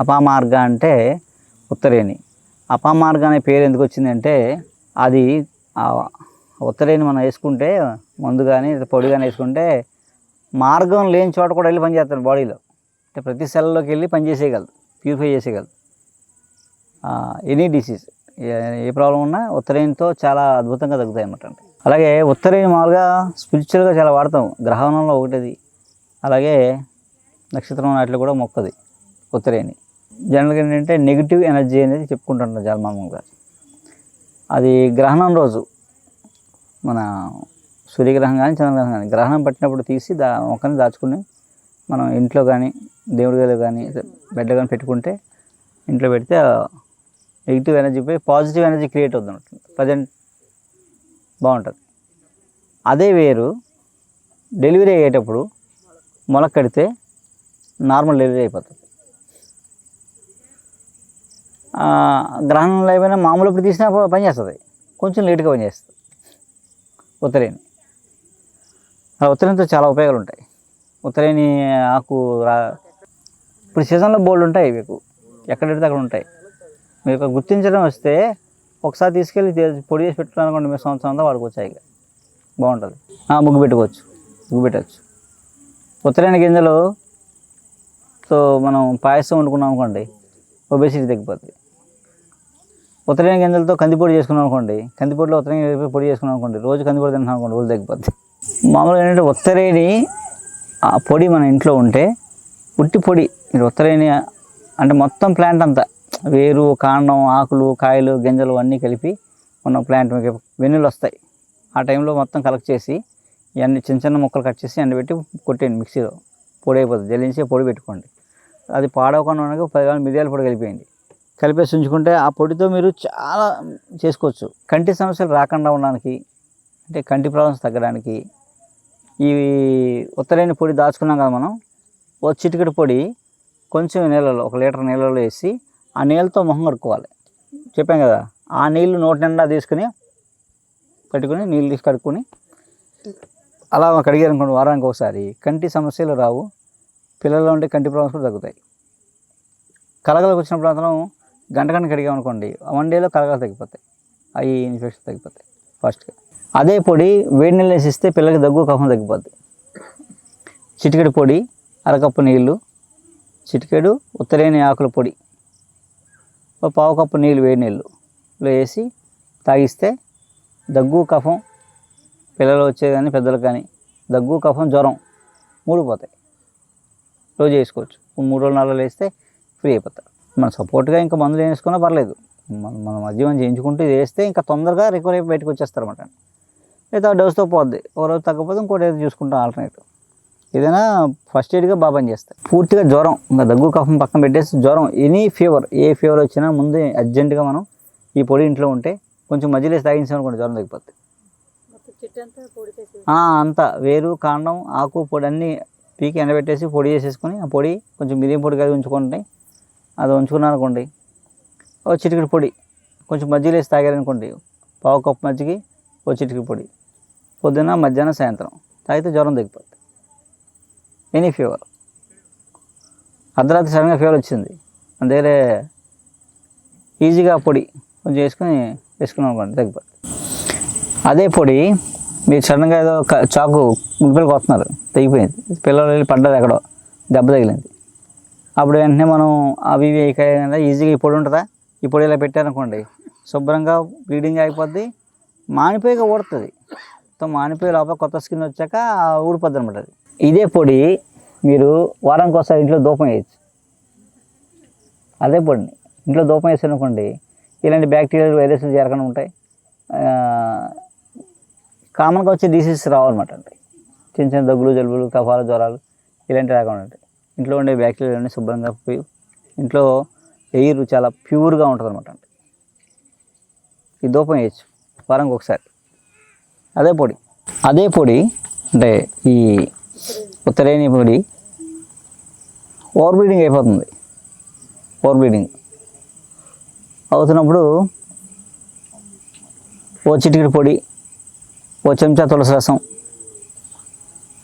అపామార్గ అంటే ఉత్తరేణి. అపామార్గ అనే పేరు ఎందుకు వచ్చిందంటే అది ఉత్తరేణి మనం వేసుకుంటే మందు కానీ పొడి కానీ వేసుకుంటే మార్గం లేని చోట కూడా వెళ్ళి పనిచేస్తాడు బాడీలో. అంటే ప్రతి సెల్లోకి వెళ్ళి పనిచేసేయగలదు ప్యూరిఫై చేసేయగలదు. ఎనీ డిసీజ్ ఏ ప్రాబ్లం ఉన్నా ఉత్తరేణితో చాలా అద్భుతంగా తగ్గుతాయి అన్నమాట అలాగే ఉత్తరేణి మామూలుగా స్పిరిచువల్గా చాలా వాడతాం గ్రహణంలో ఒకటిది. అలాగే నక్షత్రం నాటిలో కూడా మొక్కది ఉత్తరేణి. జనరల్గా ఏంటంటే నెగిటివ్ ఎనర్జీ అనేది చెప్పుకుంటుంటాం చాలా మామూలుగా అది గ్రహణం రోజు. మన సూర్యగ్రహం కానీ చంద్రగ్రహం కానీ గ్రహణం పట్టినప్పుడు తీసి దా మొక్కని దాచుకుని మనం ఇంట్లో కానీ దేవుడి గదిలో కానీ బెడ్ కానీ పెట్టుకుంటే ఇంట్లో పెడితే నెగిటివ్ ఎనర్జీ పోయి పాజిటివ్ ఎనర్జీ క్రియేట్ అవుతుంది ప్రజెంట్ బాగుంటుంది. అదే వేరు డెలివరీ అయ్యేటప్పుడు మొలక కడితే నార్మల్ డెలివరీ అయిపోతుంది ఆ, గ్రహణంలో ఏమైనా మామూలు ఇప్పుడు తీసినా పనిచేస్తుంది. కొంచెం లేట్గా పనిచేస్తుంది. ఉత్తరేణి. ఆ ఉత్తరేణితో చాలా ఉపయోగాలు ఉంటాయి ఉత్తరేణి ఆకు రా ఇప్పుడు సీజన్లో బోల్డ్ ఉంటాయి మీకు. ఎక్కడెడితే అక్కడ ఉంటాయి. మీకు గుర్తించడం వస్తే ఒకసారి తీసుకెళ్ళి పొడి చేసి పెట్టుకోవాలనుకోండి మీరు సంవత్సరం అంతా వాడుకోవచ్చు ఇక బాగుంటుంది. ముగ్గు పెట్టుకోవచ్చు. ముగ్గు పెట్టవచ్చు ఉత్తరాయణ గింజలు తో మనం పాయసం వండుకున్నాం అనుకోండి ఒబేసిటీ తగ్గిపోతుంది ఉత్తరాయణ గింజలతో కందిపొడి చేసుకున్నాం అనుకోండి కందిపొడిలో ఉత్తరాయణ గింజలు పొడి చేసుకున్నాం అనుకోండి రోజు కందిపొడి తింటున్నాం అనుకోండి రోజు తగ్గిపోద్ది. మామూలుగా ఏంటంటే ఉత్తరేణి ఆ పొడి మన ఇంట్లో ఉంటే ఉట్టి పొడి ఇది ఉత్తరేణి అంటే మొత్తం ప్లాంట్ అంతా వేరు కాండం ఆకులు కాయలు గింజలు అన్నీ కలిపి ఉన్న ప్లాంట్ మీకు వెన్నులు వస్తాయి. ఆ టైంలో మొత్తం కలెక్ట్ చేసి ఇవన్నీ చిన్న చిన్న ముక్కలు కట్ చేసి ఎండబెట్టి కొట్టేయండి మిక్సీలో. పొడి అయిపోతుంది జల్లించి పొడి పెట్టుకోండి. అది పాడవకుండా ఉండగా పది మిరియాల పొడి కలిపేయండి. కలిపేసి ఉంచుకుంటే ఆ పొడితో మీరు చాలా చేసుకోవచ్చు. కంటి సమస్యలు రాకుండా ఉండడానికి అంటే కంటి ప్రాబ్లమ్స్ తగ్గడానికి ఈ ఉత్తరైన పొడి దాచుకున్నాం కదా మనం ఓ చిటికెడు పొడి కొంచెం నీళ్ళలో ఒక లీటర్ నీళ్ళలో వేసి ఆ నీళ్ళతో మొహం కడుక్కోవాలి. చెప్పాం కదా ఆ నీళ్ళు నోటి నిండా తీసుకుని పెట్టుకుని నీళ్ళు తీసి కడుక్కొని అలా కడిగారు అనుకోండి వారానికి ఒకసారి కంటి సమస్యలు రావు పిల్లల్లో ఉండే కంటి ప్రాబ్లమ్స్ కూడా తగ్గుతాయి. కలగలకు వచ్చిన ప్రాంతం గంట గంట కడిగామనుకోండి వన్ డేలో కలగలు తగ్గిపోతాయి. అవి ఇన్ఫెక్షన్ తగ్గిపోతాయి ఫస్ట్గా అదే పొడి వేడి నీళ్ళు వేసి ఇస్తే పిల్లలకి దగ్గు కఫం తగ్గిపోద్ది. చిటికెడు పొడి అరకప్పు నీళ్ళు చిటికెడు ఉత్తరేని ఆకుల పొడి ఒక పావు కప్పు నీళ్ళు వేడి నీళ్ళు వేసి తాగిస్తే దగ్గు కఫం పిల్లలు వచ్చే కానీ పెద్దలు కానీ దగ్గు కఫం జ్వరం మూడు పోతాయి. రోజు వేసుకోవచ్చు. మూడు రోజులు నాలుగు వేస్తే ఫ్రీ అయిపోతారు. మన సపోర్ట్గా ఇంకా మందులు వేసుకున్నా పర్లేదు. మనం మన మద్యం చేయించుకుంటూ ఇది వేస్తే ఇంకా తొందరగా రికవర్ అయిపోయి బయటకు వచ్చేస్తారు అనమాట లేదా డోస్తో పోద్ది. ఒక రోజు తగ్గకపోతే ఇంకోటి ఏదో చూసుకుంటాం ఆల్టర్నేటివ్ ఏదైనా ఫస్ట్ ఎయిడ్గా బాగా పనిచేస్తాయి. పూర్తిగా జ్వరం ఇంకా దగ్గు కఫం పక్కన పెట్టేసి జ్వరం ఎనీ ఫీవర్ ఏ ఫీవర్ వచ్చినా ముందు అర్జెంటుగా మనం ఈ పొడి ఇంట్లో ఉంటే కొంచెం మధ్యలో వేసి తాగించామనుకోండి జ్వరం తగ్గిపోతుంది ఆ, అంతా వేరు కాండం ఆకు పొడి అన్నీ పీకి ఎండబెట్టేసి పొడి చేసేసుకొని ఆ పొడి కొంచెం మిరియం పొడి కలిగి ఉంచుకుంటే అది ఉంచుకున్నాను అనుకోండి. ఓ చిటికెడు పొడి కొంచెం మజ్జిగ వేసి తాగారనుకోండి పావు కప్పు మజ్జిగి ఓ చిటికెడు పొడి. పొద్దున్న మధ్యాహ్నం సాయంత్రం తాగితే జ్వరం తగ్గిపోతుంది ఎనీ ఫీవర్. అర్ధరాత్రి సడన్గా ఫీవర్ వచ్చింది. అందుకే ఈజీగా పొడి కొంచెం వేసుకొని వేసుకున్నాం అనుకోండి తగ్గిపోతుంది అదే పొడి మీరు సడన్గా ఏదో చాకు గుడ్డలు వస్తున్నారు తెగిపోయింది పిల్లలు వెళ్ళి పడ్డారు ఎక్కడో దెబ్బ తగిలింది. అప్పుడు వెంటనే మనం అవి ఇవి వేయకుండా ఈజీగా ఇప్పుడు ఉంటుందా? ఇప్పుడు ఇలా పెట్టారనుకోండి శుభ్రంగా బ్లీడింగ్ అయిపోద్ది మానిపోయిగా ఊడుతుంది. సో మానిపోయి లోపల కొత్త స్కిన్ వచ్చాక ఊడిపోద్ది అనమాట అది. ఇదే పొడి మీరు వారానికి ఒకసారి ఇంట్లో దూపం వేయచ్చు. అదే పొడిని. ఇంట్లో దూపం వేసారనుకోండి ఇలాంటి బ్యాక్టీరియల్ వైరస్లు చేరకుండా ఉంటాయి. కామన్గా వచ్చే డిసీజెస్ రావన్నమాట అండి. చిన్న చిన్న దగ్గులు జలుబులు కఫాలు జ్వరాలు ఇలాంటివి రాకుండా ఉంటాయి. ఇంట్లో ఉండే బ్యాక్టీరియా అన్నీ శుభ్రంగా పోయి ఇంట్లో ఎయిర్ చాలా ప్యూర్గా ఉంటుంది అనమాట అంటే ఈ దూపం వేయచ్చు వారానికి ఒకసారి. అదే పొడి. అదే పొడి అంటే ఈ ఉత్తరేణి పొడి ఓవర్ బ్లీడింగ్ అయిపోతుంది. ఓవర్ బ్లీడింగ్ అవుతున్నప్పుడు ఓ చిటికిడి పొడి ఓ చెంచా తులసి రసం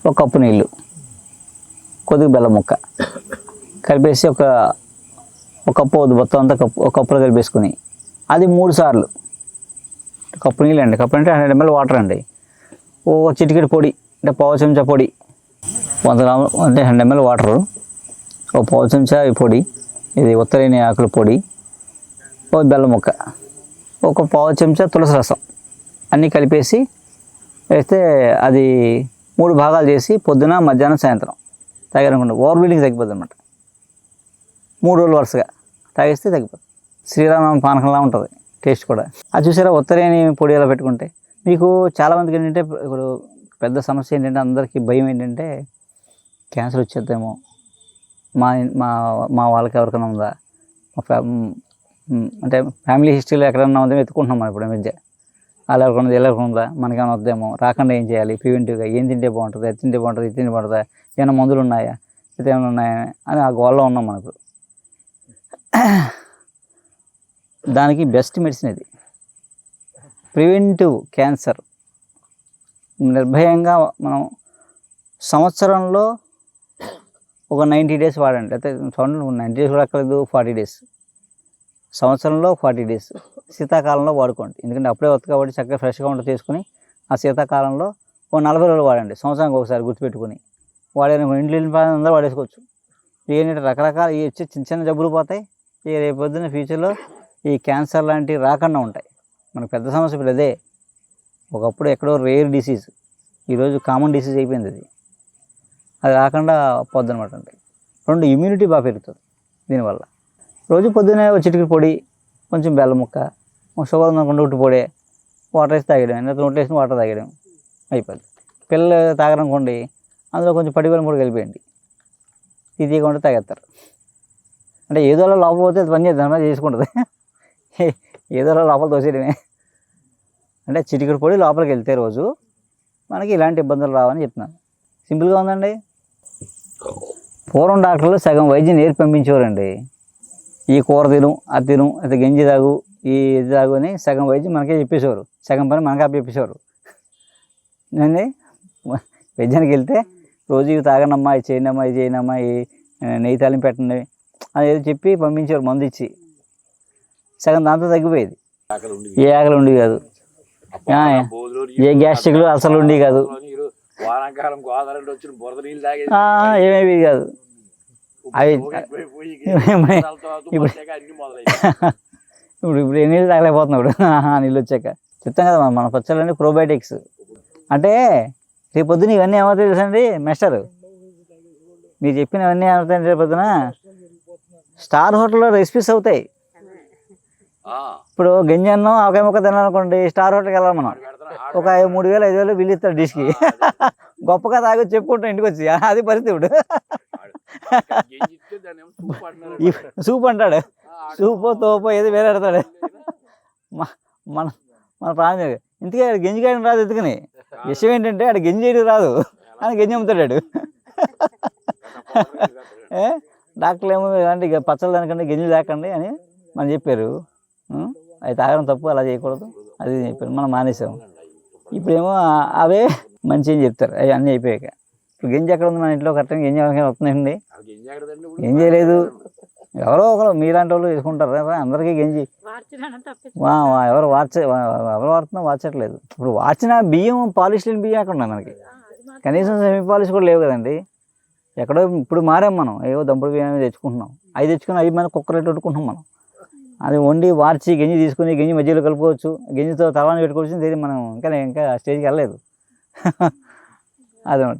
ఒక కప్పు నీళ్ళు కొద్దిగా బెల్లం ముక్క. కలిపేసి ఒక ఒక కప్పు అవుతుంది మొత్తం అంతా కప్పు ఒక కప్పులో కలిపేసుకుని. అది మూడు సార్లు. కప్పు నీళ్ళు అండి కప్పు అంటే హండ్రెడ్ ఎంఎల్ వాటర్ అండి. ఓ చిటికెడు పొడి అంటే పావు చెంచా పొడి. వంద గ్రాములు అంటే హండ్రెడ్ ఎంఎల్ వాటరు. ఓ పావు చెంచా పొడి ఇది ఉత్తరేని ఆకుల పొడి. ఓ బెల్లం ముక్క. ఒక పావు చెంచా తులసి రసం. అన్నీ కలిపేసి వేస్తే అది మూడు భాగాలు చేసి పొద్దున మధ్యాహ్నం సాయంత్రం. తాగారనుకోండి ఓవర్ బిల్డింగ్ తగ్గిపోతుంది అనమాట మూడు రోజులు వరుసగా తాగేస్తే తగ్గిపోతుంది. శ్రీరామనవమి పానకంలా ఉంటుంది టేస్ట్ కూడా. అది చూసారా ఉత్తరేని పొడి ఎలా పెట్టుకుంటే? మీకు చాలామందికి ఏంటంటే ఇప్పుడు పెద్ద సమస్య ఏంటంటే అందరికీ భయం ఏంటంటే క్యాన్సర్ వచ్చేద్దేమో. మా మా మా వాళ్ళకి ఎవరికైనా ఉందా? మా ఫ్యా అంటే ఫ్యామిలీ హిస్టరీలో ఎక్కడన్నా ఉందో వెతుకుంటున్నాం మనం ఇప్పుడు మధ్య. అలా ఎవరికైనా ఉందా? ఇలా ఉందా? మనకేమైనా వద్దేమో? రాకుండా ఏం చేయాలి? ప్రివెంటివ్గా ఏం తింటే బాగుంటుంది? అది తింటే బాగుంటుంది? ఇది తింటే బాగుంటుందా? ఏమైనా మందులు ఉన్నాయా? అయితే ఏమైనా ఉన్నాయా? అని ఆ గోల్లో ఉన్నాం మనకు దానికి బెస్ట్ మెడిసిన్ ఇది. Preventive cancer. నిర్భయంగా మనం సంవత్సరంలో ఒక నైంటీ డేస్ వాడండి. అయితే నైంటీ డేస్ కూడా అక్కర్లేదు ఫార్టీ డేస్. సంవత్సరంలో ఫార్టీ డేస్. శీతాకాలంలో వాడుకోండి. ఎందుకంటే అప్పుడే వస్తుంది కాబట్టి చక్కగా ఫ్రెష్గా ఉంటుంది తీసుకుని ఆ శీతాకాలంలో ఓ నలభై రోజులు వాడండి. సంవత్సరానికి ఒకసారి గుర్తుపెట్టుకుని. వాడే ఇంట్లో అందరూ వాడేసుకోవచ్చు ఏంటంటే రకరకాల ఇవి వచ్చి చిన్న చిన్న జబ్బులు పోతాయి. ఈ రేపు పొద్దున్న ఫ్యూచర్లో ఈ క్యాన్సర్ లాంటివి రాకుండా ఉంటాయి. మనకు పెద్ద సమస్య ఇప్పుడు అదే. ఒకప్పుడు ఎక్కడో రేర్ డిసీజ్. ఈరోజు కామన్ డిసీజ్ అయిపోయింది అది. అది రాకుండా పొద్దునమాట అనమాట అంటే. రెండు ఇమ్యూనిటీ బాగా పెరుగుతుంది దీనివల్ల. రోజు పొద్దున్నే చిటికి పొడి కొంచెం బెల్లం ముక్క షుగర్ ఉందనుకుంటే ఉట్టి పొడి వాటర్ వేసి తాగడం ఎంత నోట్లు వేసిన వాటర్ తాగడం అయిపోద్ది. పిల్లలు తాగరనుకోండి అందులో కొంచెం పడిపోయిన కూడా కలిపేయండి. ఇది తీయకుండా తాగేస్తారు. అంటే ఏదోలా లోపల పోతే పని చేద్దాం చేసుకుంటుంది. ఏదోలా లోపల తోసేయడమే. అంటే చిటికెడు పొడి లోపలికి వెళ్తే రోజు మనకి ఇలాంటి ఇబ్బందులు రావని చెప్తున్నాను సింపుల్గా ఉందండి. పూర్వం డాక్టర్లు సగం వైద్యం నేర్పి పంపించేవారండి. ఈ కూర తిను అది తిను అది గంజి తాగు ఈ ఇది తాగు అని సగం వైద్యం మనకే చెప్పేసేవారు. సగం పని మనకే చెప్పేసేవారు. అండి వైద్యానికి వెళ్తే రోజు ఇవి తాగనమ్మా ఇది చేయనమ్మా ఇది చేయనమ్మా ఈ నెయ్యి తాలింపు పెట్టండి అని ఏదో చెప్పి పంపించేవారు మందు ఇచ్చి సగం దాంతో తగ్గిపోయేది. ఏ ఆకలి ఉండి కాదు ఏ గ్యాస్ట్రిక్లు అసలు ఉండి కాదు. వానాకాలం గోదావరి వచ్చిన బురద నీళ్ళు తాగేసి ఆ, ఏమేవి కాదు. అవి ఇప్పుడు- ఇప్పుడు ఇప్పుడు ఎన్ని నీళ్ళు తాగలేకపోతున్నాడు. నీళ్ళు వచ్చాక. చెప్తాం కదా మన- మన పచ్చళ్ళని ప్రోబయోటిక్స్ అంటే రేపు పొద్దున ఇవన్నీ ఏమవుతాయి తెలుసండి మెస్టర్ మీరు చెప్పినవన్నీ ఏమవుతాయి రేపు పొద్దున? స్టార్ హోటల్లో రెసిపీస్ అవుతాయి. ఇప్పుడు గంజి అన్నం ఆవకాయ ముక్క తినాలనుకోండి స్టార్ హోటల్కి వెళ్ళాలి మనం. ఒక మూడు వేలు ఐదు వేలు బిల్లు ఇస్తాడు డిష్కి. గొప్పగా తాగి చెప్పుకుంటాం ఇంటికి వచ్చి. అది పరిస్థితి ఇప్పుడు. సూప్ అంటాడు. సూపో తోపో ఏది వేరే పెడతాడు. మ- మన మన ప్రాణం. ఇంతకీ ఆడు గంజి కాయడం రాదు ఎందుకని? విషయం ఏంటంటే ఆడు గంజి చేయడం రాదు. అని గంజి అమ్ముతాడు డాక్టర్లు ఏమో ఇలాంటి గ- పచ్చళ్ళు దానికంటే గంజి తాకండి అని మనం చెప్పారు? అవి తాగడం తప్పు అలా చేయకూడదు. అది చెప్పారు. మనం మానేసాం. ఇప్పుడేమో అవే మంచి అని చెప్తారు. అవి అన్నీ అయిపోయాక. ఇప్పుడు గంజి ఎక్కడ ఉంది మన ఇంట్లో? కరెక్ట్గా గంజి వస్తుందండి అది ఏం జాగ్రత్త అండి ఏం చేయలేదు. ఎవరో ఒకరు మీలాంటి వాళ్ళు చేసుకుంటారు కదా, అందరికీ గంజి. ఎవరు వార్చ వా- వా- ఎవరు వాడుతున్నా వార్చట్లేదు. ఇప్పుడు వార్చిన బియ్యం పాలిష్ లేని బియ్యం ఎక్కడ ఉన్నాయి మనకి? కనీసం సెమీ పాలిష్ కూడా లేవు కదండి. ఎక్కడో ఇప్పుడు మారాం మనం. ఏవో దంపుడు బియ్యం తెచ్చుకుంటున్నాం. అవి తెచ్చుకుని అవి మన కుక్కర్ రేటు పెట్టుకుంటున్నాం మనం? అది వండి వార్చి గంజి తీసుకుని గంజి మధ్యలో కలుపుకోవచ్చు. గింజితో తవాన్ని పెట్టుకోవచ్చు. తెలియదు మనం ఇంకా ఇంకా స్టేజ్కి వెళ్ళలేదు. అదనమాట